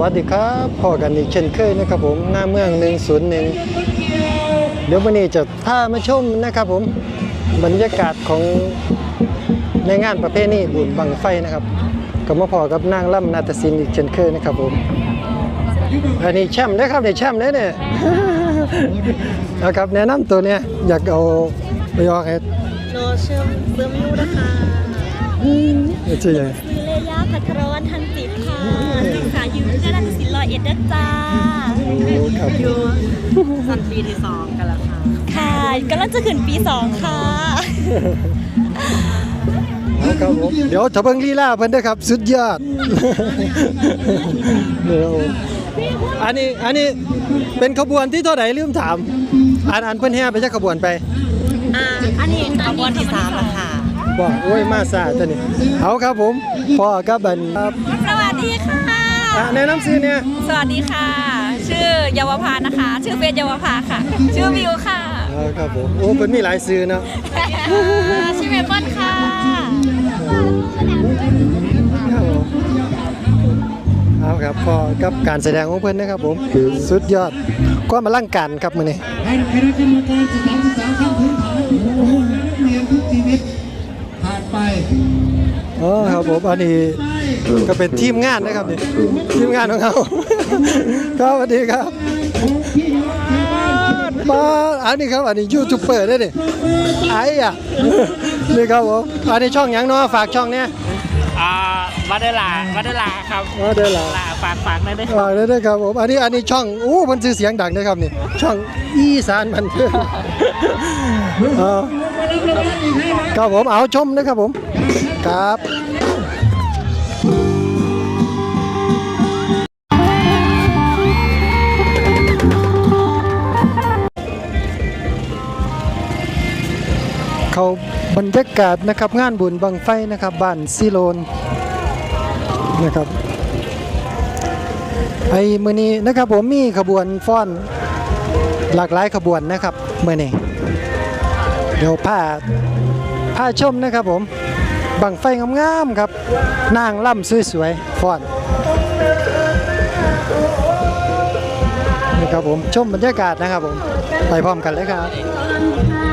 วัสดีครับพอกันอีกเช่นเคยนะครับผมหน้าเมือง 101 เดี๋ยววันนี้จะพามาชมนะครับผมบรรยากาศของในงานประเพณีบุญบังไฟนะครับกับมาพอกับนางล่ำนาฏศิลป์อีกเช่นเคยนะครับผมอันนี้แชมป์นะครับเดี๋ยวแชมป์เลยเนี่ยนะครับแนะนำตัวเนี่ยอยากเอาไปออกให้โนเชื่อมเบื้อมยูนะคะชื่อยังซื้อเลยาพัทรวันทันจิตค่ะศึ กษาอยู่ที่ด้านศิลป์ร้อยเอ็ดนะจ้าโอ้ครับอยู่สันปีที่สองกันแล้วค่ะ ค่ะกำลังจะขึ้นปีสองค่ะครับผมเดี๋ยวถ้าเบิ่งลีลาเพิ่นเด้อครับ สุดยอดเดี๋ยวอันนี้อันนี้เป็นขบวนที่เท่าไหร่ลืมถามอันอันเพิ่นแห่ไปจักขบวนไปอ่าอันนี้ขบวนที่สามแล้วค่ะบอกโอ้ยมาซาตัวนี้เอาครับผมพ่อกับบันครับสวัสดีค่ะ อะแนะนำชื่อเนี่ยสวัสดีค่ะ ชื่อเยาวภานะคะ ชื่อเฟซเยาวภาค่ะ ชื่อวิวค่ะเอาครับผมโอ้เพิ่นมีหลายชื่อเนาะชื่อเมเปิลค่ะครับผมเอาครับพ่อกับการแสดงของเพิ่นนะครับผมสุดยอดก็มาลั่งการครับมื้อนี้ให้คณะกรรมการสถานศึกษาขั้นพื้นฐานโอ้โหนักเรียนทุกชีวิตผ่านไปอ๋อครับผมอันนี้ ก็เป็นทีมงานนะครับนี่ทีมงานของเขาครับสวัสดีครับมาอันนี้ครับอันนี้ยูทูบเบอร์ได้ดิไอ้อะนี่ครับผมอันนี้ช่องหยังเนาะฝากช่องเนี้ยอ่าวัดเดลาวัดเดลาครับอ๋อเด้อล่ะลาฝากฝากได้ด้วยฝากได้ด้วยครับผมอันนี้อันนี้ช่องอู้มันชื่อเสียงดังนะครับนี่ช่องอีสานมันเทิงเออครับผมเอาชมนะครับผมครับ เขาบรรยากาศนะครับงานบุญบังไฟนะครับบ้านซิโลนนะครับไอ้มือนี้นะครับผมมีขบวนฟ้อนหลากหลายขบวนนะครับมือนี้เดี๋ยวพาพาชมนะครับผมบังไฟงามๆครับนางล่ำสวยๆฟ้อนนี่ครับผมชมบรรยากาศนะครับผมไปพร้อมกันเลยครับ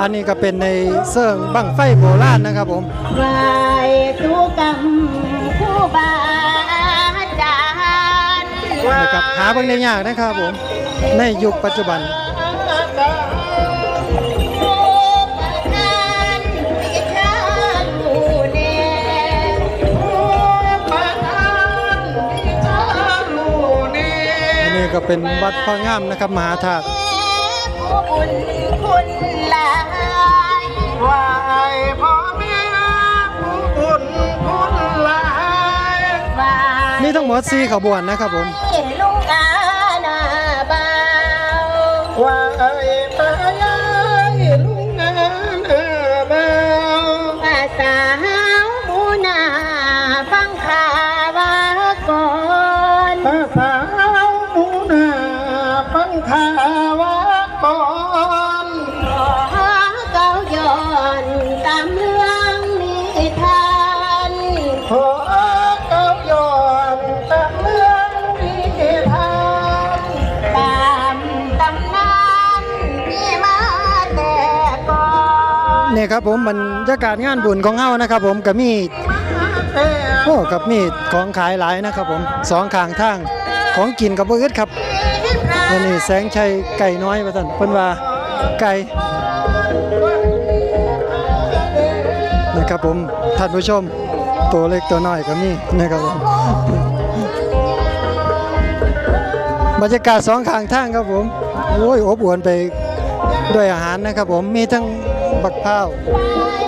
อันนี้ก็เป็นในเสื่องบังไฟโบราณนะครับผมไหวทุกรรมผู้บาอาจารย์นะครับหาเบิ่งได้ยากนะครับผม ในยุคปัจจุบันผู้ประทานวิชาอยู่แน่ผู้ประทานวิชาอยู่แน่อันนี้ก็เป็นวัดพระงามนะครับ มหาธาตุผู้ บุญคุณหลายไหวพ่อแม่ผู้บุญคุณหลายว่ามีทั้งหมด4ขบวนนะครับผมลุงอาหน้าบ่าวไหวป้ายายลุงงานเออเบาภาษา นี่ครับผมบรรยากาศงานบุญของเฮานะครับ ผมก็มีโอ้กับมีของขายหลายนะครับ ผมสองข้างทางของกินกับบ่อึดครับอันนี้แสงชัยไก่น้อยว่าซั่นเพิ่นว่าไก่นะครับผมท่านผู้ชมตัวเล็กตัวน้อยก็มีนะครับผมบรรยากาศสองข้างทางครับผมโอ้ยอบอวลไปด้วยอาหารนะครับผมมีทั้ง Bakpao.